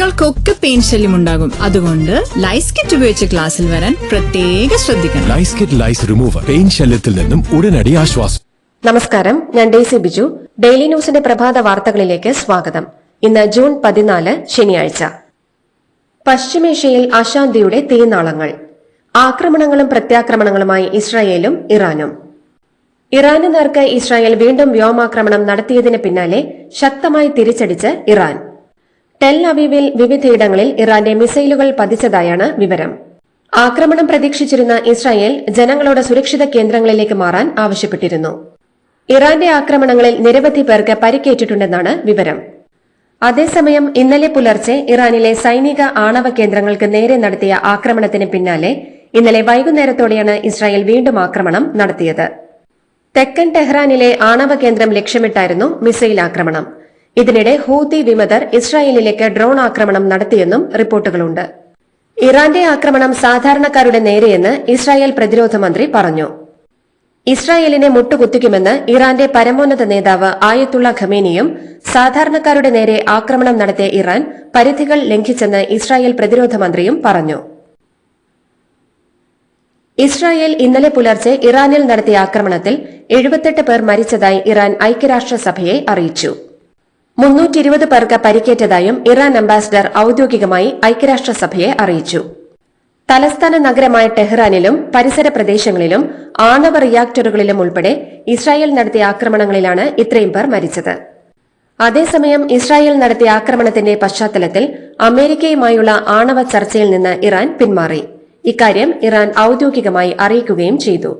കുട്ടികൾക്കൊക്കെ പെയിൻ ശല്യം ഉണ്ടാകും. അതുകൊണ്ട് ലൈസ് കിറ്റ് ഉപയോഗിച്ച് ക്ലാസ്സിൽ വരാൻ പ്രത്യേക ശ്രദ്ധിക്കണം. Lice kit lice remover pain ശല്യത്തിൽ നിന്നും ഉടനടി ആശ്വാസം. നമസ്കാരം ഞാൻ ഡേസി ബിജു. ഡെയിലി ന്യൂസിന്റെ പ്രഭാത വാർത്തകളിലേക്ക് സ്വാഗതം. ഇന്ന് ജൂൺ പതിനാല് ശനിയാഴ്ച. പശ്ചിമേഷ്യയിൽ അശാന്തിയുടെ തീനാളങ്ങൾ. ആക്രമണങ്ങളും പ്രത്യാക്രമണങ്ങളുമായി ഇസ്രായേലും ഇറാനും. ഇറാന് നേർക്ക് ഇസ്രായേൽ വീണ്ടും വ്യോമാക്രമണം നടത്തിയതിന് പിന്നാലെ ശക്തമായി തിരിച്ചടിച്ച് ഇറാൻ. ടെൽ അവീവിൽ വിവിധയിടങ്ങളിൽ ഇറാന്റെ മിസൈലുകൾ പതിച്ചതായാണ് വിവരം. ആക്രമണം പ്രതീക്ഷിച്ചിരുന്ന ഇസ്രായേൽ ജനങ്ങളോട് സുരക്ഷിത കേന്ദ്രങ്ങളിലേക്ക് മാറാൻ ആവശ്യപ്പെട്ടിരുന്നു. ഇറാന്റെ ആക്രമണങ്ങളിൽ നിരവധി പേർക്ക് പരിക്കേറ്റിട്ടുണ്ടെന്നാണ് വിവരം. അതേസമയം ഇന്നലെ പുലർച്ചെ ഇറാനിലെ സൈനിക ആണവ കേന്ദ്രങ്ങൾക്ക് നേരെ നടത്തിയ ആക്രമണത്തിന് പിന്നാലെ ഇന്നലെ വൈകുന്നേരത്തോടെയാണ് ഇസ്രായേൽ വീണ്ടും ആക്രമണം നടത്തിയത്. തെക്കൻ ടെഹ്റാനിലെ ആണവ കേന്ദ്രം ലക്ഷ്യമിട്ടായിരുന്നു മിസൈൽ ആക്രമണം. ഇതിനിടെ ഹൂതി വിമതർ ഇസ്രായേലിലേക്ക് ഡ്രോൺ ആക്രമണം നടത്തിയെന്നും റിപ്പോർട്ടുകളുണ്ട്. ഇറാന്റെ ആക്രമണം സാധാരണക്കാരുടെ നേരെയെന്ന് ഇസ്രായേൽ പ്രതിരോധ മന്ത്രി പറഞ്ഞു. ഇസ്രായേലിനെ മുട്ടുകുത്തിക്കുമെന്ന് ഇറാന്റെ പരമോന്നത നേതാവ് ആയത്തുള്ള ഖമേനിയും സാധാരണക്കാരുടെ നേരെ ആക്രമണം നടത്തിയ ഇറാൻ പരിധികൾ ലംഘിച്ചെന്ന് ഇസ്രായേൽ പ്രതിരോധ മന്ത്രിയും പറഞ്ഞു. ഇസ്രായേൽ ഇന്നലെ പുലർച്ചെ ഇറാനിൽ നടത്തിയ ആക്രമണത്തിൽ എഴുപത്തെട്ട് പേർ മരിച്ചതായി ഇറാൻ ഐക്യരാഷ്ട്രസഭയെ അറിയിച്ചു. മുന്നൂറ്റി ഇരുപത് പേർക്ക് പരിക്കേറ്റതായും ഇറാൻ അംബാസിഡർ ഔദ്യോഗികമായി ഐക്യരാഷ്ട്രസഭയെ അറിയിച്ചു. തലസ്ഥാന നഗരമായ ടെഹ്റാനിലും പരിസര പ്രദേശങ്ങളിലും ആണവ റിയാക്ടറുകളിലും ഉൾപ്പെടെ ഇസ്രായേൽ നടത്തിയ ആക്രമണങ്ങളിലാണ് ഇത്രയും പേർ മരിച്ചത്. അതേസമയം ഇസ്രായേൽ നടത്തിയ ആക്രമണത്തിന്റെ പശ്ചാത്തലത്തിൽ അമേരിക്കയുമായുള്ള ആണവ ചർച്ചയിൽ നിന്ന് ഇറാൻ പിന്മാറി. ഇക്കാര്യം ഇറാൻ ഔദ്യോഗികമായി അറിയിക്കുകയും ചെയ്തു.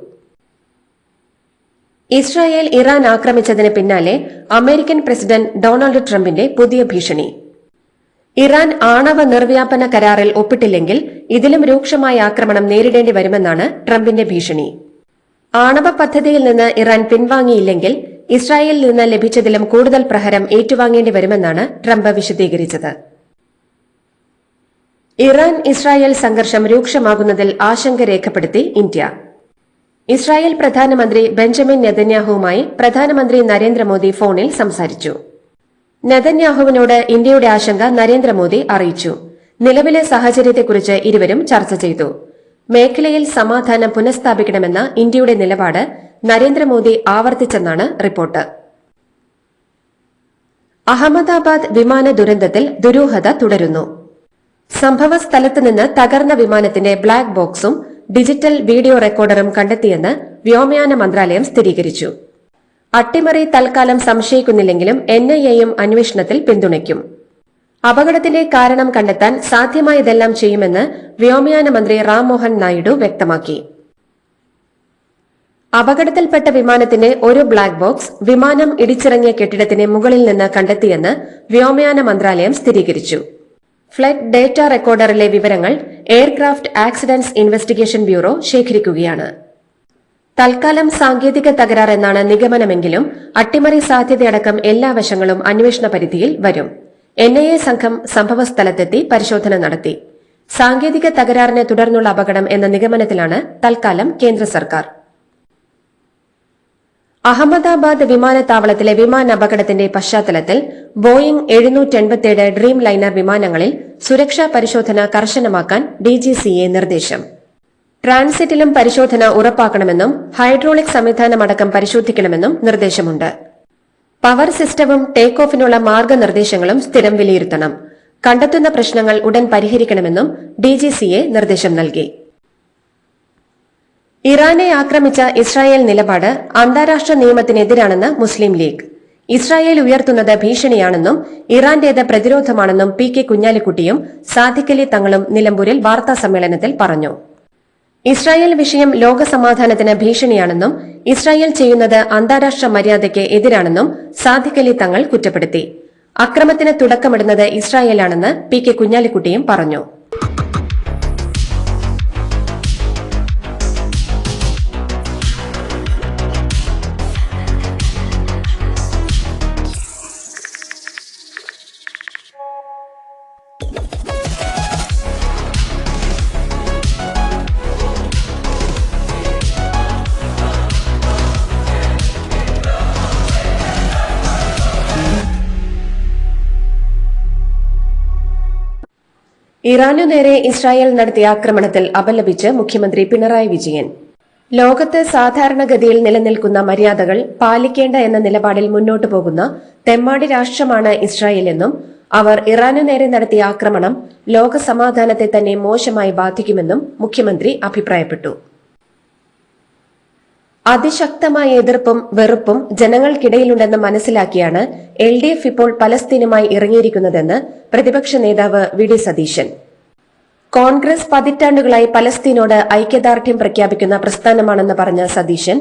ഇസ്രായേൽ ഇറാൻ ആക്രമിച്ചതിന് പിന്നാലെ അമേരിക്കൻ പ്രസിഡന്റ് ഡൊണാൾഡ് ട്രംപിന്റെ പുതിയ ഭീഷണി. ഇറാൻ ആണവ നിർവ്യാപന കരാറിൽ ഒപ്പിട്ടില്ലെങ്കിൽ ഇതിലും രൂക്ഷമായ ആക്രമണം നേരിടേണ്ടി വരുമെന്നാണ് ട്രംപിന്റെ ഭീഷണി. ആണവ പദ്ധതിയിൽ നിന്ന് ഇറാൻ പിൻവാങ്ങിയില്ലെങ്കിൽ ഇസ്രായേലിൽ നിന്ന് ലഭിച്ചതിലും കൂടുതൽ പ്രഹരം ഏറ്റുവാങ്ങേണ്ടി വരുമെന്നാണ് ട്രംപ് വിശദീകരിച്ചത്. ഇറാൻ ഇസ്രായേൽ സംഘർഷം രൂക്ഷമാകുന്നതിൽ ആശങ്ക രേഖപ്പെടുത്തി ഇന്ത്യ. ഇസ്രായേൽ പ്രധാനമന്ത്രി ബെഞ്ചമിൻ നെതന്യാഹുവുമായി പ്രധാനമന്ത്രി നരേന്ദ്രമോദി ഫോണിൽ സംസാരിച്ചു. നെതന്യാഹുവിനോട് ഇന്ത്യയുടെ ആശങ്ക നരേന്ദ്രമോദി അറിയിച്ചു. നിലവിലെ സാഹചര്യത്തെക്കുറിച്ച് ഇരുവരും ചർച്ച ചെയ്തു. മേഖലയിൽ സമാധാനം പുനഃസ്ഥാപിക്കണമെന്ന ഇന്ത്യയുടെ നിലപാട് നരേന്ദ്രമോദി ആവർത്തിച്ചെന്നാണ് റിപ്പോർട്ട്. അഹമ്മദാബാദ് വിമാന ദുരന്തത്തിൽ ദുരൂഹത തുടരുന്നു. സംഭവ നിന്ന് തകർന്ന വിമാനത്തിന്റെ ബ്ലാക്ക് ബോക്സും ഡിജിറ്റൽ വീഡിയോ റെക്കോർഡറും കണ്ടെത്തിയെന്ന് വ്യോമയാന മന്ത്രാലയം സ്ഥിരീകരിച്ചു. അട്ടിമറി തൽക്കാലം സംശയിക്കുന്നില്ലെങ്കിലും എൻ ഐ എയും അന്വേഷണത്തിൽ പിന്തുണയ്ക്കും. അപകടത്തിന്റെ കാരണം കണ്ടെത്താൻ സാധ്യമായതെല്ലാം ചെയ്യുമെന്ന് വ്യോമയാന മന്ത്രി റാം മോഹൻ നായിഡു വ്യക്തമാക്കി. അപകടത്തിൽപ്പെട്ട വിമാനത്തിന്റെ ഒരു ബ്ലാക്ക് ബോക്സ് വിമാനം ഇടിച്ചിറങ്ങിയ കെട്ടിടത്തിന് മുകളിൽ നിന്ന് കണ്ടെത്തിയെന്ന് വ്യോമയാന മന്ത്രാലയം സ്ഥിരീകരിച്ചു. ഫ്ലൈറ്റ് ഡേറ്റ റെക്കോർഡറിലെ വിവരങ്ങൾ എയർക്രാഫ്റ്റ് ആക്സിഡന്റ്സ് ഇൻവെസ്റ്റിഗേഷൻ ബ്യൂറോ ശേഖരിക്കുകയാണ്. തൽക്കാലം സാങ്കേതിക തകരാർ എന്നാണ് നിഗമനമെങ്കിലും അട്ടിമറി സാധ്യതയടക്കം എല്ലാ വശങ്ങളും അന്വേഷണ പരിധിയിൽ വരും. എൻ ഐ എ സംഘം സംഭവസ്ഥലത്തെത്തി പരിശോധന നടത്തി. സാങ്കേതിക തകരാറിനെ തുടർന്നുള്ള അപകടം എന്ന നിഗമനത്തിലാണ് തൽക്കാലം കേന്ദ്ര സർക്കാർ. അഹമ്മദാബാദ് വിമാനത്താവളത്തിലെ വിമാന അപകടത്തിന്റെ പശ്ചാത്തലത്തിൽ ബോയിംഗ് എഴുന്നൂറ്റെൺപത്തിയേഴ് ഡ്രീം ലൈനർ വിമാനങ്ങളിൽ സുരക്ഷാ പരിശോധന കർശനമാക്കാൻ ഡിജിസിഎ നിർദ്ദേശം. ട്രാൻസിറ്റിലും പരിശോധന ഉറപ്പാക്കണമെന്നും ഹൈഡ്രോളിക് സംവിധാനമടക്കം പരിശോധിക്കണമെന്നും നിർദ്ദേശമുണ്ട്. പവർ സിസ്റ്റവും ടേക്ക് ഓഫിനുള്ള മാർഗനിർദ്ദേശങ്ങളും സ്ഥിരം വിലയിരുത്തണം. കണ്ടെത്തുന്ന പ്രശ്നങ്ങൾ ഉടൻ പരിഹരിക്കണമെന്നും ഡിജിസിഎ നിർദ്ദേശം നൽകി. ഇറാനെ ആക്രമിച്ച ഇസ്രായേൽ നിലപാട് അന്താരാഷ്ട്ര നിയമത്തിനെതിരാണെന്ന് മുസ്ലിം ലീഗ്. ഇസ്രായേൽ ഉയർത്തുന്നത് ഭീഷണിയാണെന്നും ഇറാന്റേത് പ്രതിരോധമാണെന്നും പി കെ കുഞ്ഞാലിക്കുട്ടിയും സാദിഖലി തങ്ങളും നിലമ്പൂരിൽ വാർത്താ സമ്മേളനത്തിൽ പറഞ്ഞു. ഇസ്രായേൽ വിഷയം ലോകസമാധാനത്തിന് ഭീഷണിയാണെന്നും ഇസ്രായേൽ ചെയ്യുന്നത് അന്താരാഷ്ട്ര മര്യാദയ്ക്ക് എതിരാണെന്നും സാദിഖലി തങ്ങൾ കുറ്റപ്പെടുത്തി. അക്രമത്തിന് തുടക്കമിടുന്നത് ഇസ്രായേലാണെന്ന് പി കെ കുഞ്ഞാലിക്കുട്ടിയും പറഞ്ഞു. ഇറാനു നേരെ ഇസ്രായേൽ നടത്തിയ ആക്രമണത്തിൽ അപലപിച്ച് മുഖ്യമന്ത്രി പിണറായി വിജയൻ. ലോകത്ത് സാധാരണഗതിയിൽ നിലനിൽക്കുന്ന മര്യാദകൾ പാലിക്കേണ്ട എന്ന നിലപാടിൽ മുന്നോട്ടു പോകുന്ന തെമ്മാടി രാഷ്ട്രമാണ് ഇസ്രായേലെന്നും അവർ ഇറാനു നേരെ നടത്തിയ ആക്രമണം ലോക സമാധാനത്തെ തന്നെ മോശമായി ബാധിക്കുമെന്നും മുഖ്യമന്ത്രി അഭിപ്രായപ്പെട്ടു. അതിശക്തമായ എതിർപ്പും വെറുപ്പും ജനങ്ങൾക്കിടയിലുണ്ടെന്ന് മനസ്സിലാക്കിയാണ് എൽ ഡി എഫ് ഇപ്പോൾ പലസ്തീനുമായി ഇറങ്ങിയിരിക്കുന്നതെന്ന് പ്രതിപക്ഷ നേതാവ് വി ഡി സതീശൻ. കോൺഗ്രസ് പതിറ്റാണ്ടുകളായി പലസ്തീനോട് ഐക്യദാർഢ്യം പ്രഖ്യാപിക്കുന്ന പ്രസ്ഥാനമാണെന്ന് പറഞ്ഞ സതീശൻ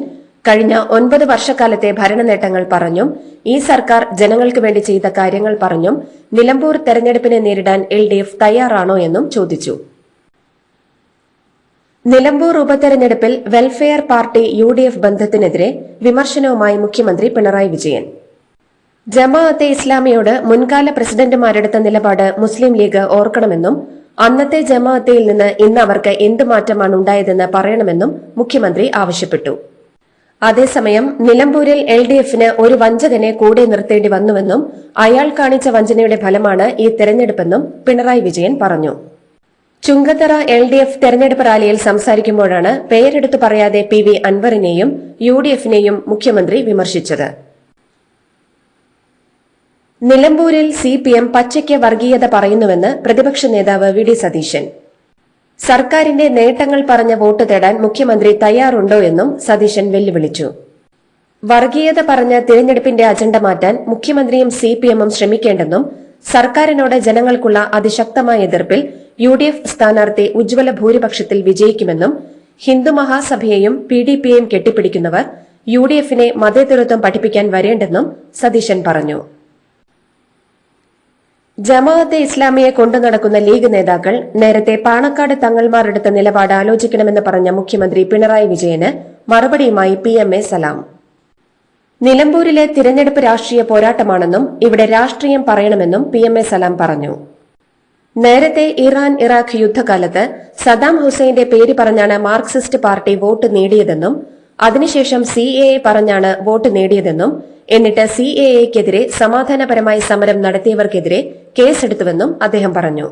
കഴിഞ്ഞ ഒൻപത് വർഷക്കാലത്തെ ഭരണ നേട്ടങ്ങൾ പറഞ്ഞും ഈ സർക്കാർ ജനങ്ങൾക്ക് വേണ്ടി ചെയ്ത കാര്യങ്ങൾ പറഞ്ഞും നിലമ്പൂർ തെരഞ്ഞെടുപ്പിനെ നേരിടാൻ എൽ തയ്യാറാണോ എന്നും ചോദിച്ചു. നിലമ്പൂർ ഉപതെരഞ്ഞെടുപ്പിൽ Welfare Party U D F ബന്ധത്തിനെതിരെ വിമർശനവുമായി മുഖ്യമന്ത്രി പിണറായി വിജയൻ. ജമാഅത്തെ ഇസ്ലാമിയോട് മുൻകാല പ്രസിഡന്റുമാരെടുത്ത നിലപാട് മുസ്ലിം ലീഗ് ഓർക്കണമെന്നും അന്നത്തെ ജമാഅത്തയിൽ നിന്ന് ഇന്ന് അവർക്ക് എന്ത് മാറ്റമാണ് ഉണ്ടായതെന്ന് പറയണമെന്നും മുഖ്യമന്ത്രി ആവശ്യപ്പെട്ടു. അതേസമയം നിലമ്പൂരിൽ എൽ ഡി എഫിന് ഒരു വഞ്ചകനെ കൂടെ നിർത്തേണ്ടി വന്നുവെന്നും അയാൾ കാണിച്ച വഞ്ചനയുടെ ഫലമാണ് ഈ തെരഞ്ഞെടുപ്പെന്നും പിണറായി വിജയൻ പറഞ്ഞു. ചുങ്കത്തറ എൽ ഡി എഫ് തെരഞ്ഞെടുപ്പ് റാലിയിൽ സംസാരിക്കുമ്പോഴാണ് പേരെടുത്തു പറയാതെ പി വി അൻവറിനെയും യു ഡി എഫിനെയും മുഖ്യമന്ത്രി വിമർശിച്ചത്. നിലമ്പൂരിൽ സി പി എം പച്ചയ്ക്ക് വർഗീയത പറയുന്നുവെന്ന് പ്രതിപക്ഷ നേതാവ് വി ഡി സതീശൻ. സർക്കാരിന്റെ നേട്ടങ്ങൾ പറഞ്ഞ വോട്ട് തേടാൻ മുഖ്യമന്ത്രി തയ്യാറുണ്ടോ എന്നും സതീശൻ വെല്ലുവിളിച്ചു. വർഗീയത പറഞ്ഞ് തിരഞ്ഞെടുപ്പിന്റെ അജണ്ട മാറ്റാൻ മുഖ്യമന്ത്രിയും സി പി എമ്മും ശ്രമിക്കേണ്ടെന്നും സർക്കാരിനോട് ജനങ്ങൾക്കുള്ള അതിശക്തമായ എതിർപ്പിൽ യു ഡി എഫ് സ്ഥാനാർത്ഥി ഉജ്ജ്വല ഭൂരിപക്ഷത്തിൽ വിജയിക്കുമെന്നും ഹിന്ദു മഹാസഭയെയും പി ഡി പിയെയും കെട്ടിപ്പിടിക്കുന്നവർ യു ഡി എഫിനെ മതേതരത്വം പഠിപ്പിക്കാൻ വരേണ്ടെന്നും സതീശൻ പറഞ്ഞു. ജമാഅത്തെ ഇസ്ലാമിയെ കൊണ്ടു നടക്കുന്ന ലീഗ് നേതാക്കൾ നേരത്തെ പാണക്കാട് തങ്ങൾമാരെടുത്ത നിലപാട് ആലോചിക്കണമെന്ന് പറഞ്ഞ മുഖ്യമന്ത്രി പിണറായി വിജയന് മറുപടിയുമായി പി എം എ സലാം. നിലമ്പൂരിലെ തിരഞ്ഞെടുപ്പ് രാഷ്ട്രീയ പോരാട്ടമാണെന്നും ഇവിടെ രാഷ്ട്രീയം പറയണമെന്നും പി എം എ സലാം പറഞ്ഞു. നേരത്തെ ഇറാൻ ഇറാഖ് യുദ്ധകാലത്ത് സദാം ഹുസൈന്റെ പേര് പറഞ്ഞാണ് മാർക്സിസ്റ്റ് പാർട്ടി വോട്ട് നേടിയതെന്നും അതിനുശേഷം സി എ പറഞ്ഞാണ് വോട്ട് നേടിയതെന്നും എന്നിട്ട് സി എ എക്കെതിരെ സമാധാനപരമായി സമരം നടത്തിയവർക്കെതിരെ കേസെടുത്തുവെന്നും അദ്ദേഹം പറഞ്ഞു.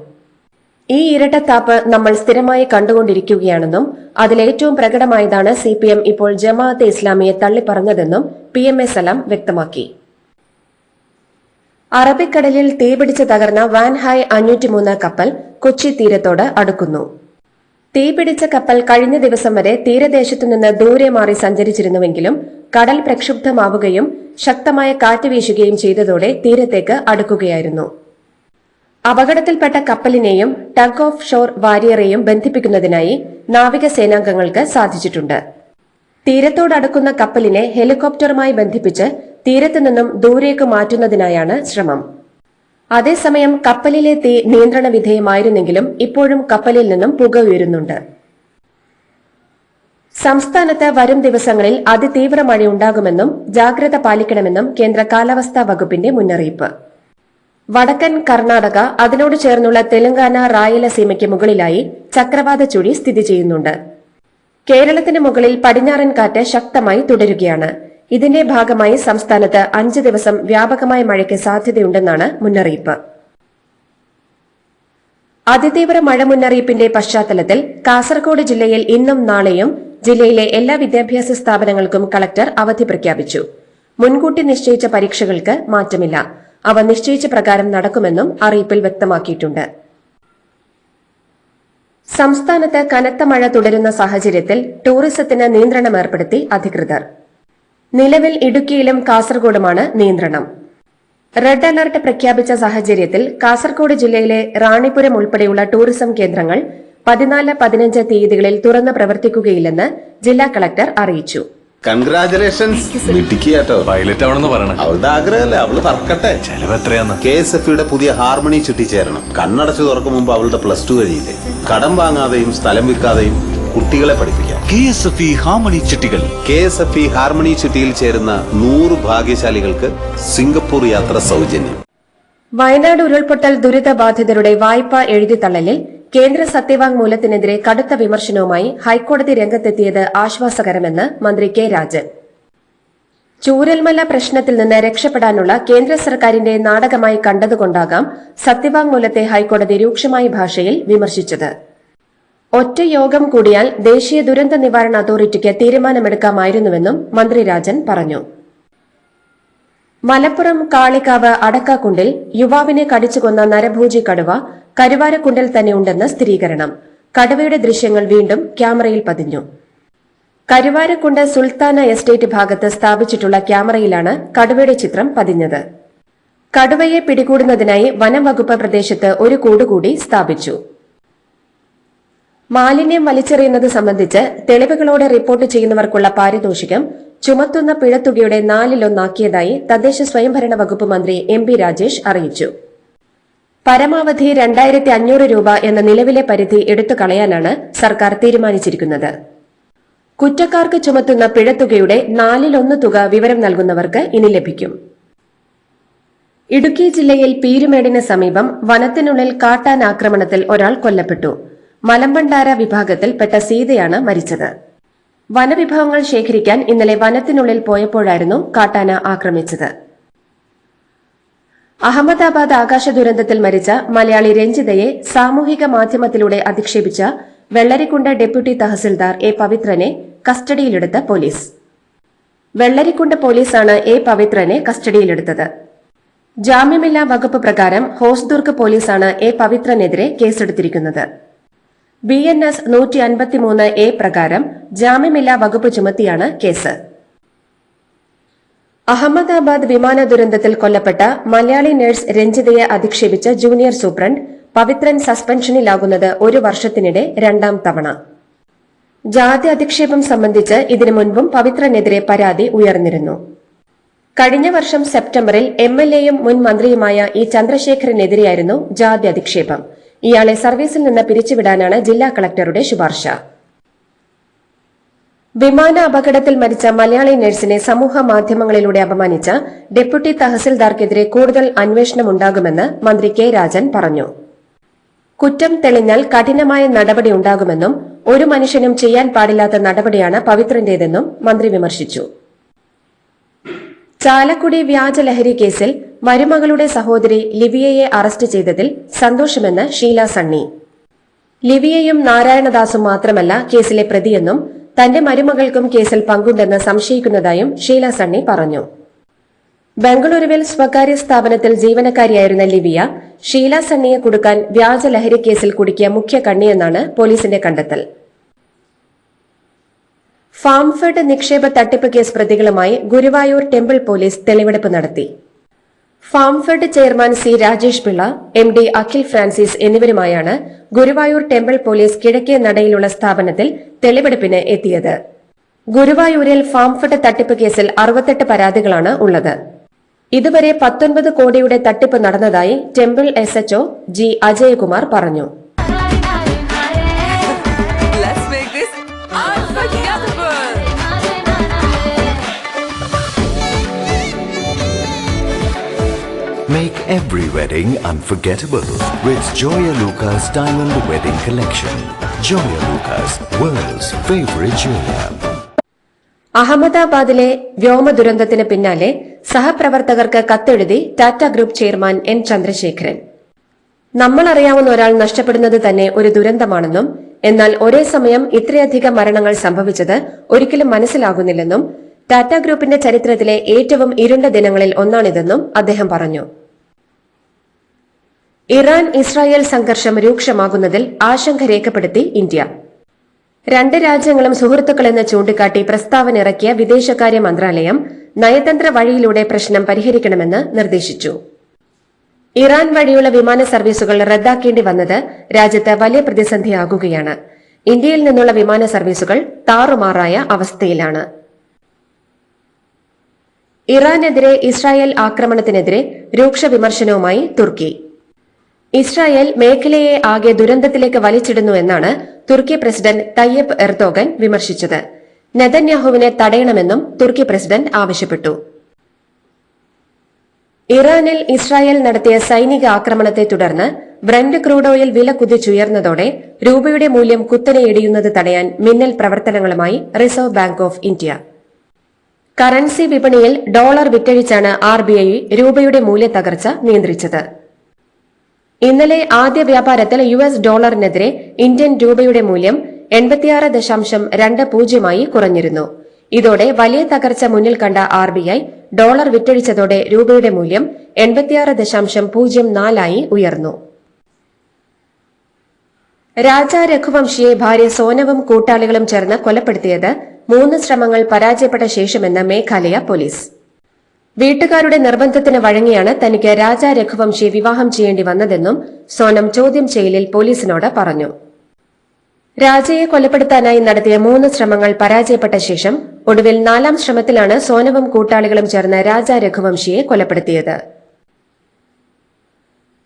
ഈ ഇരട്ടത്താപ്പ് നമ്മൾ സ്ഥിരമായി കണ്ടുകൊണ്ടിരിക്കുകയാണെന്നും അതിലേറ്റവും പ്രകടമായതാണ് സി പി എം ഇപ്പോൾ ജമാഅത്തെ ഇസ്ലാമിയെ തള്ളിപ്പറഞ്ഞതെന്നും പി എം എ സലാം വ്യക്തമാക്കി. അറബിക്കടലിൽ തീപിടിച്ച് തകർന്ന വാൻഹായ് അഞ്ഞൂറ്റിമൂന്ന് കപ്പൽ കൊച്ചി തീരത്തോട് അടുക്കുന്നു. തീപിടിച്ച കപ്പൽ കഴിഞ്ഞ ദിവസം വരെ തീരദേശത്തു നിന്ന് ദൂരെ മാറി സഞ്ചരിച്ചിരുന്നുവെങ്കിലും കടൽ പ്രക്ഷുബ്ധമാവുകയും ശക്തമായ കാറ്റ് വീശുകയും ചെയ്തതോടെ തീരത്തേക്ക് അടുക്കുകയായിരുന്നു. അപകടത്തിൽപ്പെട്ട കപ്പലിനെയും ടഗ് ഓഫ് ഷോർ വാരിയറെയും ബന്ധിപ്പിക്കുന്നതിനായി നാവികസേനാംഗങ്ങൾക്ക് സാധിച്ചിട്ടുണ്ട്. തീരത്തോടടുക്കുന്ന കപ്പലിനെ ഹെലികോപ്റ്ററുമായി ബന്ധിപ്പിച്ച് തീരത്തു നിന്നും ദൂരേക്ക് മാറ്റുന്നതിനായാണ് ശ്രമം. അതേസമയം കപ്പലിലെ തീ നിയന്ത്രണ വിധേയമായിരുന്നെങ്കിലും ഇപ്പോഴും കപ്പലിൽ നിന്നും പുക ഉയരുന്നുണ്ട്. സംസ്ഥാനത്ത് വരും ദിവസങ്ങളിൽ അതിതീവ്ര മഴയുണ്ടാകുമെന്നും ജാഗ്രത പാലിക്കണമെന്നും കേന്ദ്ര കാലാവസ്ഥാ വകുപ്പിന്റെ മുന്നറിയിപ്പ്. വടക്കൻ കർണാടക അതിനോട് ചേർന്നുള്ള തെലങ്കാന റായലസീമയ്ക്ക് മുകളിലായി ചക്രവാത ചുഴി സ്ഥിതി ചെയ്യുന്നുണ്ട്. കേരളത്തിന് മുകളിൽ പടിഞ്ഞാറൻ കാറ്റ് ശക്തമായി തുടരുകയാണ്. ഇതിന്റെ ഭാഗമായി സംസ്ഥാനത്ത് അഞ്ച് ദിവസം വ്യാപകമായ മഴയ്ക്ക് സാധ്യതയുണ്ടെന്നാണ് മുന്നറിയിപ്പ്. അതിതീവ്ര മഴ മുന്നറിയിപ്പിന്റെ പശ്ചാത്തലത്തിൽ കാസർഗോഡ് ജില്ലയിൽ ഇന്നും നാളെയും ജില്ലയിലെ എല്ലാ വിദ്യാഭ്യാസ സ്ഥാപനങ്ങൾക്കും കളക്ടർ അവധി പ്രഖ്യാപിച്ചു. മുൻകൂട്ടി നിശ്ചയിച്ച പരീക്ഷകൾക്ക് മാറ്റമില്ല. അവ നിശ്ചയിച്ച പ്രകാരം നടക്കുമെന്നും അറിയിപ്പിൽ വ്യക്തമാക്കിയിട്ടുണ്ട്. സംസ്ഥാനത്ത് കനത്ത മഴ തുടരുന്ന സാഹചര്യത്തിൽ ടൂറിസത്തിന് നിയന്ത്രണം ഏർപ്പെടുത്തി അധികൃതർ. നിലവിൽ ഇടുക്കിയിലും കാസർഗോഡുമാണ് നിയന്ത്രണം. റെഡ് അലർട്ട് പ്രഖ്യാപിച്ച സാഹചര്യത്തിൽ കാസർഗോഡ് ജില്ലയിലെ റാണിപുരം ഉൾപ്പെടെയുള്ള ടൂറിസം കേന്ദ്രങ്ങൾ പതിനാല് പതിനഞ്ച് തീയതികളിൽ തുറന്ന് പ്രവർത്തിക്കുകയില്ലെന്ന് ജില്ലാ കളക്ടർ അറിയിച്ചു. കൺഗ്രാചുലേഷൻസ് മിടുക്കിയാട്ടോ പൈലറ്റ് ആവണമെന്ന് പറയണം. അവളുടെ ആഗ്രഹമല്ലേ? അവൾ പറക്കട്ടെ. ചെലവ് എത്രയാന്ന്? കെ എസ് എഫ് യുടെ പുതിയ ഹാർമണി ചുറ്റിച്ചേരണം. കണ്ണടച്ചു തുറക്കും മുമ്പ് അവളുടെ പ്ലസ് ടു കഴിയില്ലേ? കടം വാങ്ങാതെയും സ്ഥലം വിൽക്കാതെയും കുട്ടികളെ പഠിപ്പിക്കാം. K S F E harmony ചിട്ടികൾ K S F E harmony ചുറ്റിയിൽ ചേരുന്ന നൂറ് ഭാഗ്യശാലികൾക്ക് സിംഗപ്പൂർ യാത്ര സൗജന്യം. വയനാട് ഉരുൾപൊട്ടൽ ദുരിതബാധിതരുടെ വായ്പ എഴുതിത്തള്ളലിൽ കേന്ദ്ര സത്യവാങ്മൂലത്തിനെതിരെ കടുത്ത വിമർശനവുമായി ഹൈക്കോടതി രംഗത്തെത്തിയത് ആശ്വാസകരമെന്ന് മന്ത്രി കെ രാജൻ. ചൂരൽമല പ്രശ്നത്തിൽ നിന്ന് രക്ഷപ്പെടാനുള്ള കേന്ദ്ര സർക്കാരിന്റെ നാടകമായി കണ്ടതുകൊണ്ടാകാം സത്യവാങ്മൂലത്തെ ഹൈക്കോടതി രൂക്ഷമായ ഭാഷയിൽ വിമർശിച്ചത്. ഒറ്റ യോഗം കൂടിയാൽ ദേശീയ ദുരന്ത നിവാരണ അതോറിറ്റിക്ക് തീരുമാനമെടുക്കാമായിരുന്നുവെന്നും മന്ത്രി രാജൻ പറഞ്ഞു. മലപ്പുറം കാളിക്കാവ് അടക്കാക്കുണ്ടിൽ യുവാവിനെ കടിച്ചുകൊന്ന നരഭൂജി കടുവ കരുവാരക്കുണ്ടിൽ തന്നെ ഉണ്ടെന്ന് സ്ഥിരീകരണം. കടവയുടെ ദൃശ്യങ്ങൾ വീണ്ടും ക്യാമറയിൽ പതിഞ്ഞു. കരുവാരക്കുണ്ട് സുൽത്താന എസ്റ്റേറ്റ് ഭാഗത്ത് സ്ഥാപിച്ചിട്ടുള്ള ക്യാമറയിലാണ് കടുവയുടെ ചിത്രം പതിഞ്ഞത്. കടുവയെ പിടികൂടുന്നതിനായി വനം വകുപ്പ് പ്രദേശത്ത് ഒരു കൂടുകൂടി സ്ഥാപിച്ചു. മാലിന്യം വലിച്ചെറിയുന്നത് സംബന്ധിച്ച് തെളിവുകളോടെ റിപ്പോർട്ട് ചെയ്യുന്നവർക്കുള്ള പാരിതോഷികം ചുമത്തുന്ന പിഴത്തുകയുടെ നാലിലൊന്നാക്കിയതായി തദ്ദേശ സ്വയംഭരണ വകുപ്പ് മന്ത്രി എം രാജേഷ് അറിയിച്ചു. പരമാവധി രണ്ടായിരത്തി അഞ്ഞൂറ് രൂപ എന്ന നിലവിലെ പരിധി എടുത്തു കളയാനാണ് സർക്കാർ തീരുമാനിച്ചിരിക്കുന്നത്. കുറ്റക്കാർക്ക് ചുമത്തുന്ന പിഴത്തുകയുടെ നാലിലൊന്ന് തുക വിവരം നൽകുന്നവർക്ക് ഇനി ലഭിക്കും. ഇടുക്കി ജില്ലയിൽ പീരുമേടിന് സമീപം വനത്തിനുള്ളിൽ കാട്ടാൻ ആക്രമണത്തിൽ ഒരാൾ കൊല്ലപ്പെട്ടു. മലമ്പണ്ടാര വിഭാഗത്തിൽപ്പെട്ട സീതയാണ് മരിച്ചത്. വനവിഭവങ്ങൾ ശേഖരിക്കാൻ ഇന്നലെ വനത്തിനുള്ളിൽ പോയപ്പോഴായിരുന്നു കാട്ടാന ആക്രമിച്ചത്. അഹമ്മദാബാദ് ആകാശ ദുരന്തത്തിൽ മരിച്ച മലയാളി രഞ്ജിതയെ സാമൂഹിക മാധ്യമത്തിലൂടെ അധിക്ഷേപിച്ച വെള്ളരിക്കുണ്ട് ഡെപ്യൂട്ടി തഹസിൽദാർ എ പവിത്രനെ കസ്റ്റഡിയിലെടുത്ത പോലീസ്. വെള്ളരിക്കുണ്ട് പോലീസാണ് എ പവിത്രനെ കസ്റ്റഡിയിലെടുത്തത്. ജാമ്യമില്ലാ വകുപ്പ് പ്രകാരം ഹോസ്ദുർഗ് പോലീസാണ് എ പവിത്രനെതിരെ കേസെടുത്തിരിക്കുന്നത്. ബി എൻ എസ് നൂറ്റി അൻപത്തിമൂന്ന് എ പ്രകാരം ജാമ്യമില്ലാ വകുപ്പ് ചുമത്തിയാണ് കേസ്. അഹമ്മദാബാദ് വിമാന ദുരന്തത്തിൽ കൊല്ലപ്പെട്ട മലയാളി നഴ്സ് രഞ്ജിതയെ അധിക്ഷേപിച്ച ജൂനിയർ സൂപ്രണ്ട് പവിത്രൻ സസ്പെൻഷനിലാകുന്നത് ഒരു വർഷത്തിനിടെ രണ്ടാം തവണ. ജാതി അധിക്ഷേപം സംബന്ധിച്ച് ഇതിനു മുൻപും പവിത്രനെതിരെ പരാതി ഉയർന്നിരുന്നു. കഴിഞ്ഞ വർഷം സെപ്റ്റംബറിൽ എം എൽ എയും മുൻ മന്ത്രിയുമായ ഇ ചന്ദ്രശേഖരനെതിരെയായിരുന്നു ജാതി അധിക്ഷേപം. ഇയാളെ സർവീസിൽ നിന്ന് പിരിച്ചുവിടാനാണ് ജില്ലാ കളക്ടറുടെ ശുപാർശ. വിമാന അപകടത്തിൽ മരിച്ച മലയാളി നഴ്സിനെ സമൂഹ മാധ്യമങ്ങളിലൂടെ അപമാനിച്ച ഡെപ്യൂട്ടി തഹസിൽദാർക്കെതിരെ കൂടുതൽ അന്വേഷണം അന്വേഷണമുണ്ടാകുമെന്ന് മന്ത്രി കെ രാജൻ പറഞ്ഞു. കുറ്റം തെളിഞ്ഞാൽ കഠിനമായ നടപടി ഉണ്ടാകുമെന്നും ഒരു മനുഷ്യനും ചെയ്യാൻ പാടില്ലാത്ത നടപടിയാണ് പവിത്രന്റേതെന്നും മന്ത്രി വിമർശിച്ചു. ചാലക്കുടി വ്യാജലഹരി കേസിൽ മരുമകളുടെ സഹോദരി ലിവിയയെ അറസ്റ്റ് ചെയ്തതിൽ സന്തോഷമെന്ന് ഷീല സണ്ണി. ലിവിയയും നാരായണദാസും മാത്രമല്ല കേസിലെ പ്രതിയെന്നും തന്റെ മരുമകൾക്കും കേസിൽ പങ്കുണ്ടെന്ന് സംശയിക്കുന്നതായും ഷീല സണ്ണി പറഞ്ഞു. ബംഗളൂരുവിൽ സ്വകാര്യ സ്ഥാപനത്തിൽ ജീവനക്കാരിയായിരുന്ന ലിബിയ ഷീല സണ്ണിയെ കൊടുക്കാൻ വ്യാജ ലഹരി കേസിൽ കുടുക്കിയ മുഖ്യ കണ്ണിയെന്നാണ് പോലീസിന്റെ കണ്ടെത്തൽ. ഫാംഫെഡ് നിക്ഷേപ തട്ടിപ്പ് കേസ് പ്രതികളുമായി ഗുരുവായൂർ ടെമ്പിൾ പോലീസ് തെളിവെടുപ്പ് നടത്തി. Farmfed chairman C Rajesh Pillai M D Akhil Francis എന്നിവരുമായാണ് Guruvayur temple police കിഴക്കേ നടയിലുള്ള സ്ഥാപനത്തിൽ തെളിവെടുപ്പിന് എത്തിയത്. ഗുരുവായൂരിൽ ഫാംഫട്ട് തട്ടിപ്പ് കേസിൽ അറുപത്തെട്ട് പരാതികളാണ് ഉള്ളത്. ഇതുവരെ പത്തൊൻപത് കോടിയുടെ തട്ടിപ്പ് നടന്നതായി temple S HO G Ajayakumar പറഞ്ഞു. Every wedding unforgettable with Joya Lucas Diamond Wedding Collection. Joya Lucas, world's favorite jeweler. അഹമ്മദാബാദിലെ വ്യോമ ദുരന്തത്തിന് പിന്നാലെ സഹപ്രവർത്തകർക്ക് കത്തെഴുതി Tata group chairman N Chandrasekaran നമ്മൾ അറിയാവുന്ന ഒരാൾ നഷ്ടപ്പെടുന്നത് തന്നെ ഒരു ദുരന്തമാണെന്നും എന്നാൽ ഒരേ സമയം ഇത്രയധികം മരണങ്ങൾ സംഭവിച്ചത് ഒരിക്കലും മനസ്സിലാകുന്നില്ലെന്നും ടാറ്റ ഗ്രൂപ്പിന്റെ ചരിത്രത്തിലെ ഏറ്റവും ഇരുണ്ട ദിനങ്ങളിൽ ഒന്നാണിതെന്നും അദ്ദേഹം പറഞ്ഞു ഇറാൻ ഇസ്രായേൽ സംഘർഷം രൂക്ഷമാകുന്നതിൽ ആശങ്ക രേഖപ്പെടുത്തി ഇന്ത്യ. രണ്ട് രാജ്യങ്ങളും സുഹൃത്തുക്കളെന്ന് ചൂണ്ടിക്കാട്ടി പ്രസ്താവന ഇറക്കിയ വിദേശകാര്യ മന്ത്രാലയം നയതന്ത്ര വഴിയിലൂടെ പ്രശ്നം പരിഹരിക്കണമെന്ന് നിർദ്ദേശിച്ചു. ഇറാൻ വഴിയുള്ള വിമാന സർവീസുകൾ റദ്ദാക്കേണ്ടി വന്നത് രാജ്യത്ത് വലിയ പ്രതിസന്ധിയാകുകയാണ്. ഇന്ത്യയിൽ നിന്നുള്ള വിമാന സർവീസുകൾ താറുമാറായ അവസ്ഥയിലാണ്. ഇറാനെതിരെ ഇസ്രായേൽ ആക്രമണത്തിനെതിരെ രൂക്ഷ വിമർശനവുമായി തുർക്കി. ഇസ്രായേൽ മേഖലയെ ആകെ ദുരന്തത്തിലേക്ക് വലിച്ചിടുന്നു എന്നാണ് തുർക്കി പ്രസിഡന്റ് തയ്യബ് എർദോഗൻ വിമർശിച്ചത്. നെതന്യാഹുവിനെ തടയണമെന്നും തുർക്കി പ്രസിഡന്റ് ആവശ്യപ്പെട്ടു. ഇറാനിൽ ഇസ്രായേൽ നടത്തിയ സൈനിക ആക്രമണത്തെ തുടർന്ന് ബ്രണ്ട് ക്രൂഡ് ഓയിൽ വില കുതിച്ചുയർന്നതോടെ രൂപയുടെ മൂല്യം കുത്തനെ ഇടിയുന്നത് തടയാൻ മിന്നൽ പ്രവർത്തനങ്ങളുമായി reserve bank of India. Currency വിപണിയിൽ ഡോളർ വിറ്റഴിച്ചാണ് ആർ രൂപയുടെ മൂല്യത്തകർച്ച നിയന്ത്രിച്ചത്. ഇന്നലെ ആദ്യ വ്യാപാരത്തിൽ യു എസ് ഡോളറിനെതിരെ ഇന്ത്യൻ രൂപയുടെ മൂല്യം എൺപത്തിയാറ് ദശാംശം രണ്ട് പൂജ്യമായി കുറഞ്ഞിരുന്നു. ഇതോടെ വലിയ തകർച്ച മുന്നിൽ കണ്ട ആർ ബി ഐ ഡോളർ വിറ്റഴിച്ചതോടെ രൂപയുടെ മൂല്യം എൺപത്തിയാറ് ദശാംശം പൂജ്യം നാലായി ഉയർന്നു. രാജ രഘുവംശിയെ ഭാര്യ സോനവും കൂട്ടാളികളും ചേർന്ന് കൊലപ്പെടുത്തിയത് മൂന്ന് ശ്രമങ്ങൾ പരാജയപ്പെട്ട ശേഷമെന്ന് മേഘാലയ പോലീസ്. വീട്ടുകാരുടെ നിർബന്ധത്തിന് വഴങ്ങിയാണ് തനിക്ക് രാജാ രഘുവംശിയെ വിവാഹം ചെയ്യേണ്ടി വന്നതെന്നും സോനം ചോദ്യം ചെയ്യലിൽ പോലീസിനോട് പറഞ്ഞു. രാജയെ കൊലപ്പെടുത്താനായി നടത്തിയ മൂന്ന് ശ്രമങ്ങൾ പരാജയപ്പെട്ട ശേഷം ഒടുവിൽ നാലാം ശ്രമത്തിലാണ് സോനവും കൂട്ടാളികളും ചേർന്ന് രാജ രഘുവംശിയെ കൊലപ്പെടുത്തിയത്.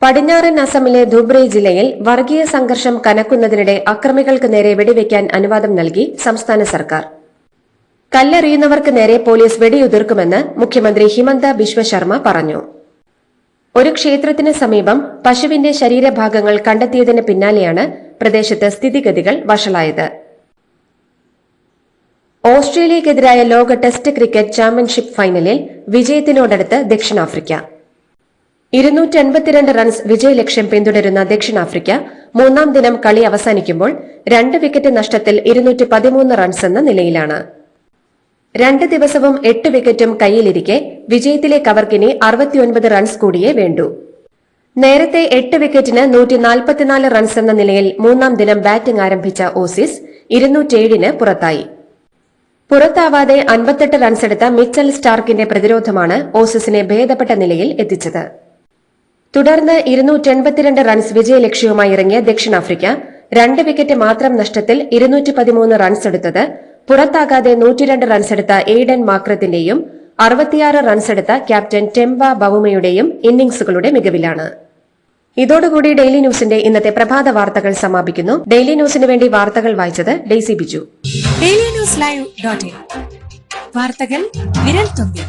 പടിഞ്ഞാറൻ അസമിലെ ധുബ്രി ജില്ലയിൽ വർഗീയ സംഘർഷം കനക്കുന്നതിനിടെ അക്രമികൾക്ക് നേരെ വെടിവെക്കാൻ അനുവാദം നൽകി സംസ്ഥാന സർക്കാർ. കല്ലെറിയുന്നവർക്ക് നേരെ പോലീസ് വെടിയുതിർക്കുമെന്ന് മുഖ്യമന്ത്രി ഹിമന്ത ബിശ്വ ശർമ്മ പറഞ്ഞു. ഒരു ക്ഷേത്രത്തിന് സമീപം പശുവിന്റെ ശരീരഭാഗങ്ങൾ കണ്ടെത്തിയതിന് പിന്നാലെയാണ് പ്രദേശത്ത് സ്ഥിതിഗതികൾ വഷളായത്. ഓസ്ട്രേലിയക്കെതിരായ ലോക ടെസ്റ്റ് ക്രിക്കറ്റ് ചാമ്പ്യൻഷിപ്പ് ഫൈനലിൽ വിജയത്തിനോടടുത്ത് ദക്ഷിണാഫ്രിക്ക. ഇരുന്നൂറ്റി എൺപത്തിരണ്ട് റൺസ് വിജയലക്ഷ്യം പിന്തുടരുന്ന ദക്ഷിണാഫ്രിക്ക മൂന്നാം ദിനം കളി അവസാനിക്കുമ്പോൾ രണ്ട് വിക്കറ്റ് നഷ്ടത്തിൽ ഇരുന്നൂറ്റി പതിമൂന്ന് റൺസ് എന്ന നിലയിലാണ്. രണ്ട് ദിവസവും എട്ട് വിക്കറ്റും കയ്യിലിരിക്കെ വിജയത്തിലെ കവർക്കിനെ അറുപത്തിയൊൻപത് റൺസ് കൂടിയേ വേണ്ടു. നേരത്തെ എട്ട് വിക്കറ്റിന് നൂറ്റി നാൽപ്പത്തിനാല് റൺസ് എന്ന നിലയിൽ മൂന്നാം ദിനം ബാറ്റിംഗ് ആരംഭിച്ച ഓസീസ് ഇരുന്നൂറ്റേഴിന് പുറത്തായി. പുറത്താവാതെ അൻപത്തെട്ട് റൺസെടുത്ത മിച്ചൽ സ്റ്റാർക്കിന്റെ പ്രതിരോധമാണ് ഓസീസിനെ ഭേദപ്പെട്ട നിലയിൽ എത്തിച്ചത്. തുടർന്ന് ഇരുന്നൂറ്റെൺപത്തിരണ്ട് റൺസ് വിജയലക്ഷ്യവുമായി ഇറങ്ങിയ ദക്ഷിണാഫ്രിക്ക രണ്ട് വിക്കറ്റ് മാത്രം നഷ്ടത്തിൽ ഇരുന്നൂറ്റി പതിമൂന്ന് റൺസ് എടുത്തത് പുറത്താകാതെ നൂറ്റിരണ്ട് റൺസെടുത്ത എയ്ഡൻ മാക്രത്തിന്റെയും അറുപത്തിയാറ് റൺസെടുത്ത ക്യാപ്റ്റൻ ടെംബ ബവുമയുടെയും ഇന്നിംഗ്സുകളുടെ മികവിലാണ്. ഇതോടുകൂടി ഡെയിലി ന്യൂസിന്റെ ഇന്നത്തെ പ്രഭാത വാർത്തകൾ സമാപിക്കുന്നു. ഡെയിലി ന്യൂസിന് വേണ്ടി വാർത്തകൾ വായിച്ചത് Daisy Biju. Daily news live വാർത്തകൾ വിരൽ തുമ്പിൽ.